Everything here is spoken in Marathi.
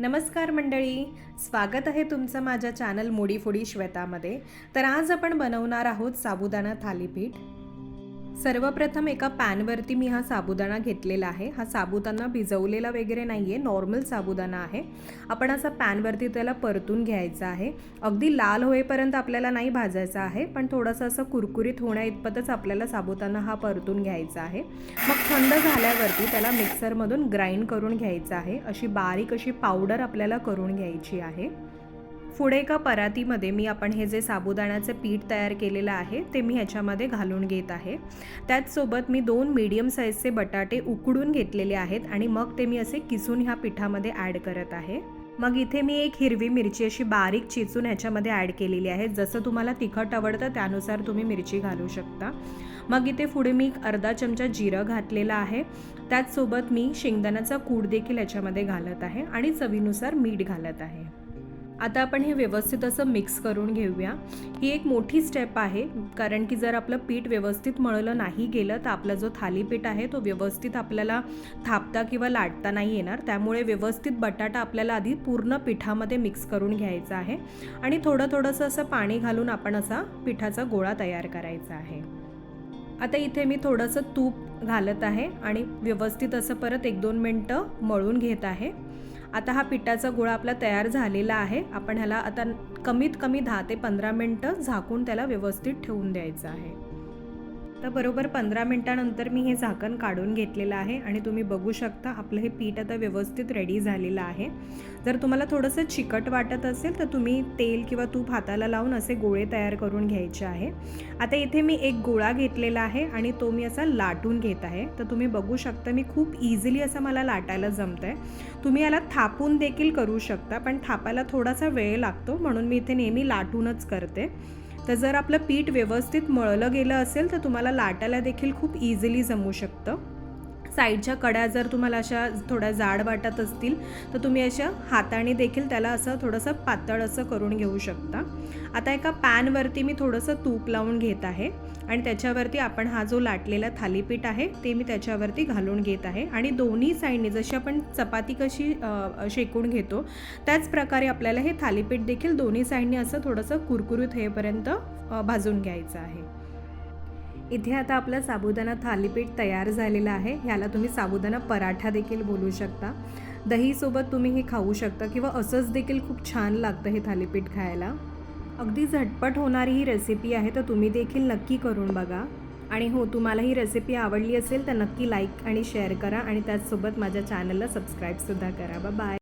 नमस्कार मंडळी स्वागत आहे तुमचं माझ्या चॅनल मोडीफोडी श्वेतामध्ये. तर आज आपण बनवणार आहोत साबुदाणा थालीपीठ. सर्वप्रथम एका पॅनवरती मी हा साबुदाणा घेतलेला आहे. हा साबुदाणा भिजवलेला वगैरे नाही आहे नॉर्मल साबुदाणा आहे. आपण असा पॅनवरती त्याला परतून घ्यायचा आहे. अगदी लाल होईपर्यंत आपल्याला नाही भाजायचा आहे पण थोडंसं असं कुरकुरीत होण्या इतपतच आपल्याला साबुदाणा हा परतून घ्यायचा आहे. मग थंड झाल्यावरती त्याला मिक्सरमधून ग्राइंड करून घ्यायचं आहे. अशी बारीक अशी पावडर आपल्याला करून घ्यायची आहे. पुढे एका परातीमध्ये मी आपण हे जे साबुदाण्याचे पीठ तयार केलेलं आहे ते मी ह्याच्यामध्ये घालून घेत आहे. त्याचसोबत मी दोन मीडियम साईजचे बटाटे उकडून घेतलेले आहेत आणि मग ते मी असे किसून ह्या पिठामध्ये ॲड करत आहे. मग इथे मी एक हिरवी मिरची अशी बारीक चिचून ह्याच्यामध्ये ॲड केलेली आहे. जसं तुम्हाला तिखट आवडतं त्यानुसार तुम्ही मिरची घालू शकता. मग इथे पुढे मी एक अर्धा चमचा जिरं घातलेला आहे. त्याचसोबत मी शेंगदाण्याचा कूड देखील याच्यामध्ये घालत आहे आणि चवीनुसार मीठ घालत आहे. आता आपण हे व्यवस्थित असं मिक्स करून घेऊया. ही एक मोठी स्टेप आहे कारण की जर आपलं पीठ व्यवस्थित मळलं नाही गेलं तर आपला जो थालीपीठ आहे तो व्यवस्थित आपल्याला थापता किंवा लाटता नाही येणार. त्यामुळे व्यवस्थित बटाटा आपल्याला आधी पूर्ण पिठामध्ये मिक्स करून घ्यायचा आहे. आणि थोडं थोडंसं असं पाणी घालून आपण असा पिठाचा गोळा तयार करायचा आहे. आता इथे मी थोडंसं तूप घालत आहे आणि व्यवस्थित असं परत एक दोन मिनटं मळून घेत आहे. आता हा पिठाचा गोळा आपला तयार झालेला आहे. आपण ह्याला आता कमीत कमी दहा ते पंधरा मिनटं झाकून त्याला व्यवस्थित ठेवून द्यायचं आहे. तर बरोबर पंधरा मिनटानंतर मी हे झाकण काढून घेतलेलं आहे आणि तुम्ही बघू शकता आपलं हे पीठ आता व्यवस्थित रेडी झालेलं आहे. जर तुम्हाला थोडंसं चिकट वाटत असेल तर तुम्ही तेल किंवा तूप हाताला लावून असे गोळे तयार करून घ्यायचे आहे. आता इथे मी एक गोळा घेतलेला आहे आणि तो मी असा लाटून घेत आहे. तर तुम्ही बघू शकता मी खूप इझिली असं मला लाटायला जमतं आहे तुम्ही याला थापून देखील करू शकता पण थापायला थोडासा वेळ लागतो म्हणून मी इथे नेहमी लाटूनच करते. तर जर आपलं पीठ व्यवस्थित मळलं गेलं असेल तर तुम्हाला लाटायला देखील खूप इझिली जमू शकतं. साईडच्या कड्या जर तुम्हाला अशा थोड्या जाड वाटत असतील तर तुम्ही अशा हाताने देखील त्याला असं थोडंसं पातळ असं करून घेऊ शकता. आता एका पॅनवरती मी थोडंसं तूप लावून घेत आहे आणि त्याच्यावरती आपण हा जो लाटलेला थालीपीठ आहे ते मी त्याच्यावरती घालून घेत आहे. आणि दोन्ही साईडने जशी आपण चपाती कशी शेकून घेतो त्याचप्रकारे आपल्याला हे थालीपीठ देखील दोन्ही साईडने असं थोडंसं कुरकुरीत होईपर्यंत भाजून घ्यायचं आहे. इथे आता आपलं साबुदाणा थालीपीठ तयार झालेलं आहे. ह्याला तुम्ही साबुदाणा पराठा देखील बोलू शकता. दहीसोबत तुम्ही हे खाऊ शकता किंवा असंच देखील खूप छान लागतं हे थालीपीठ खायला. अगदी झटपट होणारी ही रेसिपी आहे तर तुम्ही देखील नक्की करून बघा. आणि हो तुम्हाला ही रेसिपी आवडली असेल तर नक्की लाईक आणि शेअर करा आणि त्याचसोबत माझ्या चॅनलला सबस्क्राईबसुद्धा करा. बाय